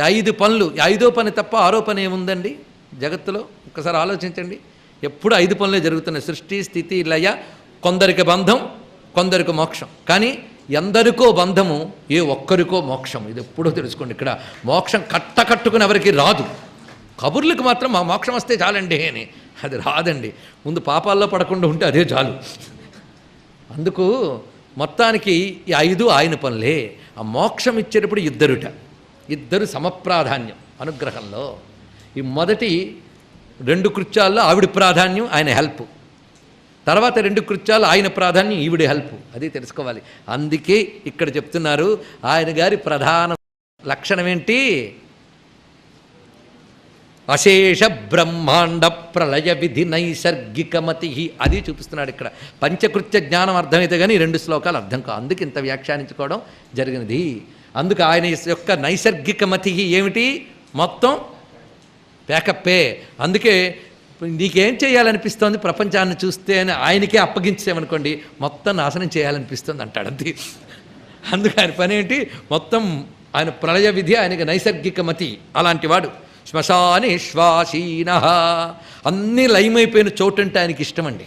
ఐదు పనులు ఐదో పని తప్ప ఆరో పని ఏముందండి? జగత్తులో ఒకసారి ఆలోచించండి. ఎప్పుడు ఐదు పనులే జరుగుతున్నాయి. సృష్టి స్థితి లయ కొందరికి బంధం కొందరికి మోక్షం. కానీ ఎందరికో బంధము ఏ ఒక్కరికో మోక్షం ఇది ఎప్పుడో తెలుసుకోండి. ఇక్కడ మోక్షం కట్ట కట్టుకుని ఎవరికి రాదు. కబుర్లకు మాత్రం మా మోక్షం వస్తే చాలండి అని. అది రాదండి. ముందు పాపాల్లో పడకుండా ఉంటే అదే చాలు. అందుకు మొత్తానికి ఈ ఐదు ఆయన పనులే. ఆ మోక్షం ఇచ్చేటప్పుడు ఇద్దరుట. ఇద్దరు సమప్రాధాన్యం అనుగ్రహంలో. ఈ మొదటి రెండు కృత్యాల్లో ఆవిడ ప్రాధాన్యం ఆయన హెల్ప్. తర్వాత రెండు కృత్యాలు ఆయన ప్రాధాన్యం ఈవిడ హెల్ప్. అది తెలుసుకోవాలి. అందుకే ఇక్కడ చెప్తున్నారు ఆయన గారి ప్రధాన లక్షణం ఏంటి అశేష బ్రహ్మాండ ప్రళయ విధి నైసర్గికమతి అది చూపిస్తున్నాడు ఇక్కడ. పంచకృత్య జ్ఞానం అర్థమైతే కానీ ఈ రెండు శ్లోకాలు అర్థం కావు. అందుకు ఇంత వ్యాఖ్యానించుకోవడం జరిగినది. అందుకు ఆయన యొక్క నైసర్గికమతి ఏమిటి? మొత్తం ప్యాకప్పే. అందుకే నీకేం చేయాలనిపిస్తోంది? ప్రపంచాన్ని చూస్తే అని ఆయనకే అప్పగించామనుకోండి మొత్తం నాశనం చేయాలనిపిస్తుంది అంటాడు అంతే. అందుకు ఆయన పని ఏంటి? మొత్తం ఆయన ప్రళయ విధి ఆయనకి నైసర్గిక మతి అలాంటి వాడు. శ్మశాని శ్వాసీన. అన్నీ లయమైపోయిన చోటంటే ఆయనకి ఇష్టమండి.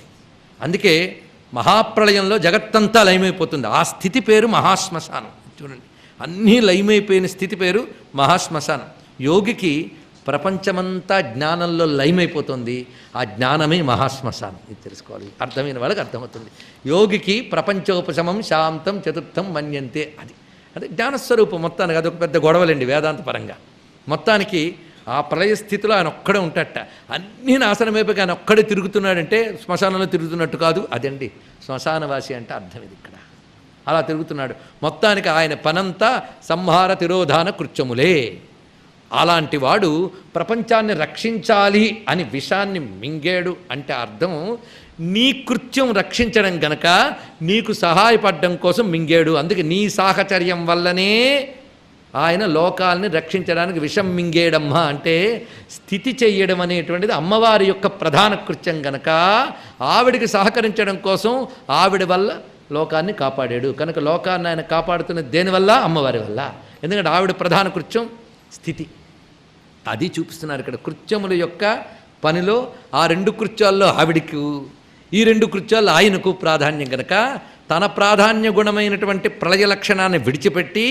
అందుకే మహాప్రళయంలో జగత్తంతా లయమైపోతుంది. ఆ స్థితి పేరు మహాశ్మశానం. చూడండి. అన్నీ లయమైపోయిన స్థితి పేరు మహాశ్మశానం. యోగికి ప్రపంచమంతా జ్ఞానంలో లయమైపోతుంది. ఆ జ్ఞానమే మహాశ్మశానం. ఇది తెలుసుకోవాలి. అర్థమైన వాళ్ళకి అర్థమవుతుంది. యోగికి ప్రపంచోపశమం శాంతం చతుర్థం మన్యంతే అది. అదే జ్ఞానస్వరూపం మొత్తానికి. అదొక పెద్ద గొడవలండి వేదాంత పరంగా మొత్తానికి ఆ ప్రళయ స్థితిలో ఆయన ఒక్కడే ఉంటాడట. అన్నీ నాశనమైపోయి ఆయన ఒక్కడే తిరుగుతున్నాడంటే శ్మశానంలో తిరుగుతున్నట్టు కాదు. అదండి శ్మశానవాసి అంటే అర్థం ఇది ఇక్కడ. అలా తిరుగుతున్నాడు. మొత్తానికి ఆయన పనంతా సంహార తిరోధాన కృత్యములే. అలాంటి వాడు ప్రపంచాన్ని రక్షించాలి అని విషాన్ని మింగాడు అంటే అర్థం నీ కృత్యం రక్షించడం గనక నీకు సహాయపడడం కోసం మింగాడు. అందుకే నీ సాహచర్యం వల్లనే ఆయన లోకాల్ని రక్షించడానికి విషం మింగేయడమ్మా అంటే స్థితి చెయ్యడం అనేటువంటిది అమ్మవారి యొక్క ప్రధాన కృత్యం గనక ఆవిడికి సహకరించడం కోసం ఆవిడ వల్ల లోకాన్ని కాపాడాడు. కనుక లోకాన్ని ఆయన కాపాడుతున్న దేనివల్ల అమ్మవారి వల్ల. ఎందుకంటే ఆవిడ ప్రధాన కృత్యం స్థితి. అది చూపిస్తున్నారు ఇక్కడ. కృత్యముల యొక్క పనిలో ఆ రెండు కృత్యాల్లో ఆవిడికి ఈ రెండు కృత్యాల్లో ఆయనకు ప్రాధాన్యం కనుక తన ప్రాధాన్య గుణమైనటువంటి ప్రళయ లక్షణాన్ని విడిచిపెట్టి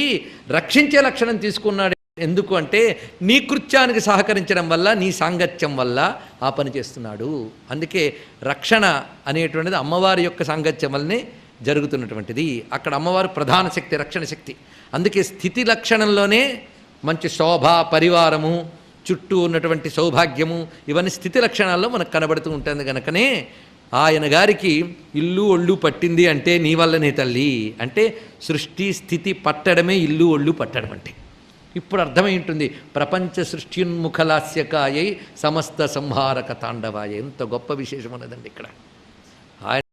రక్షించే లక్షణం తీసుకున్నాడు. ఎందుకు అంటే నీ కృత్యానికి సహకరించడం వల్ల నీ సాంగత్యం వల్ల ఆ పని చేస్తున్నాడు. అందుకే రక్షణ అనేటువంటిది అమ్మవారి యొక్క సాంగత్యం వల్లనే జరుగుతున్నటువంటిది. అక్కడ అమ్మవారు ప్రధాన శక్తి రక్షణ శక్తి. అందుకే స్థితి లక్షణంలోనే మంచి శోభ పరివారము చుట్టూ ఉన్నటువంటి సౌభాగ్యము ఇవన్నీ స్థితి లక్షణాల్లో మనకు కనబడుతూ ఉంటుంది కనుకనే ఆయన గారికి ఇల్లు ఒళ్ళు పట్టింది అంటే నీ వల్లనే తల్లి అంటే సృష్టి స్థితి పట్టడమే ఇల్లు ఒళ్ళు పట్టడం అంటే. ఇప్పుడు అర్థమై ఉంటుంది. ప్రపంచ సృష్ట్యున్ముఖలాస్యకాయై సమస్త సంహారక తాండవాయ. ఎంత గొప్ప విశేషం ఉన్నదండి ఇక్కడ. ఆయన